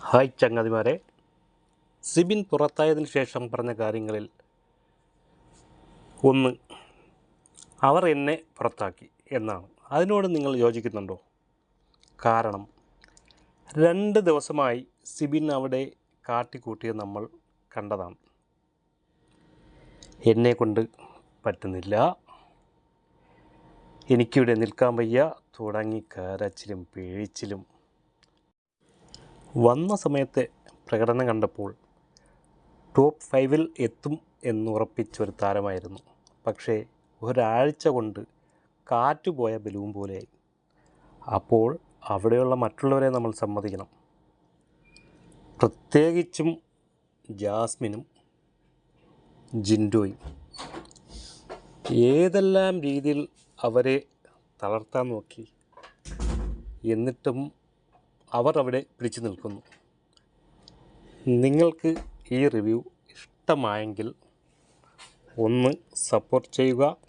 Hi ചങ്ങാതിമാരെ. Sibin പുറത്തായതിന് ശേഷം പറഞ്ഞ കാര്യങ്ങളിൽ ഒന്ന് അവർ എന്നെ പുറത്താക്കി എന്നാണ്. അതിനോട് നിങ്ങൾ യോജിക്കുന്നുണ്ടോ? കാരണം രണ്ട് ദിവസമായി സിബിൻ അവിടെ കാട്ടിക്കൂട്ടിയത് നമ്മൾ കണ്ടതാണ്. എന്നെ കൊണ്ട് പറ്റുന്നില്ല. എനിക്കിവിടെ നിൽക്കാൻ വയ്യ. തുടങ്ങി കരച്ചിലും പിഴിച്ചിലും വന്ന സമയത്തെ പ്രകടനം കണ്ടപ്പോൾ ടോപ്പ് ഫൈവിൽ എത്തും എന്നുറപ്പിച്ച ഒരു താരമായിരുന്നു. പക്ഷേ ഒരാഴ്ച കൊണ്ട് കാറ്റുപോയ ബലൂൺ പോലെയായി. അപ്പോൾ അവിടെയുള്ള മറ്റുള്ളവരെ നമ്മൾ സമ്മതിക്കണം. പ്രത്യേകിച്ചും ജാസ്മിനും ജിൻഡോയും. ഏതെല്ലാം രീതിയിൽ അവരെ തളർത്താൻ നോക്കി? എന്നിട്ടും അവർ അവിടെ പിടിച്ചു നിൽക്കുന്നു. നിങ്ങൾക്ക് ഈ റിവ്യൂ ഇഷ്ടമായെങ്കിൽ ഒന്ന് സപ്പോർട്ട് ചെയ്യുക.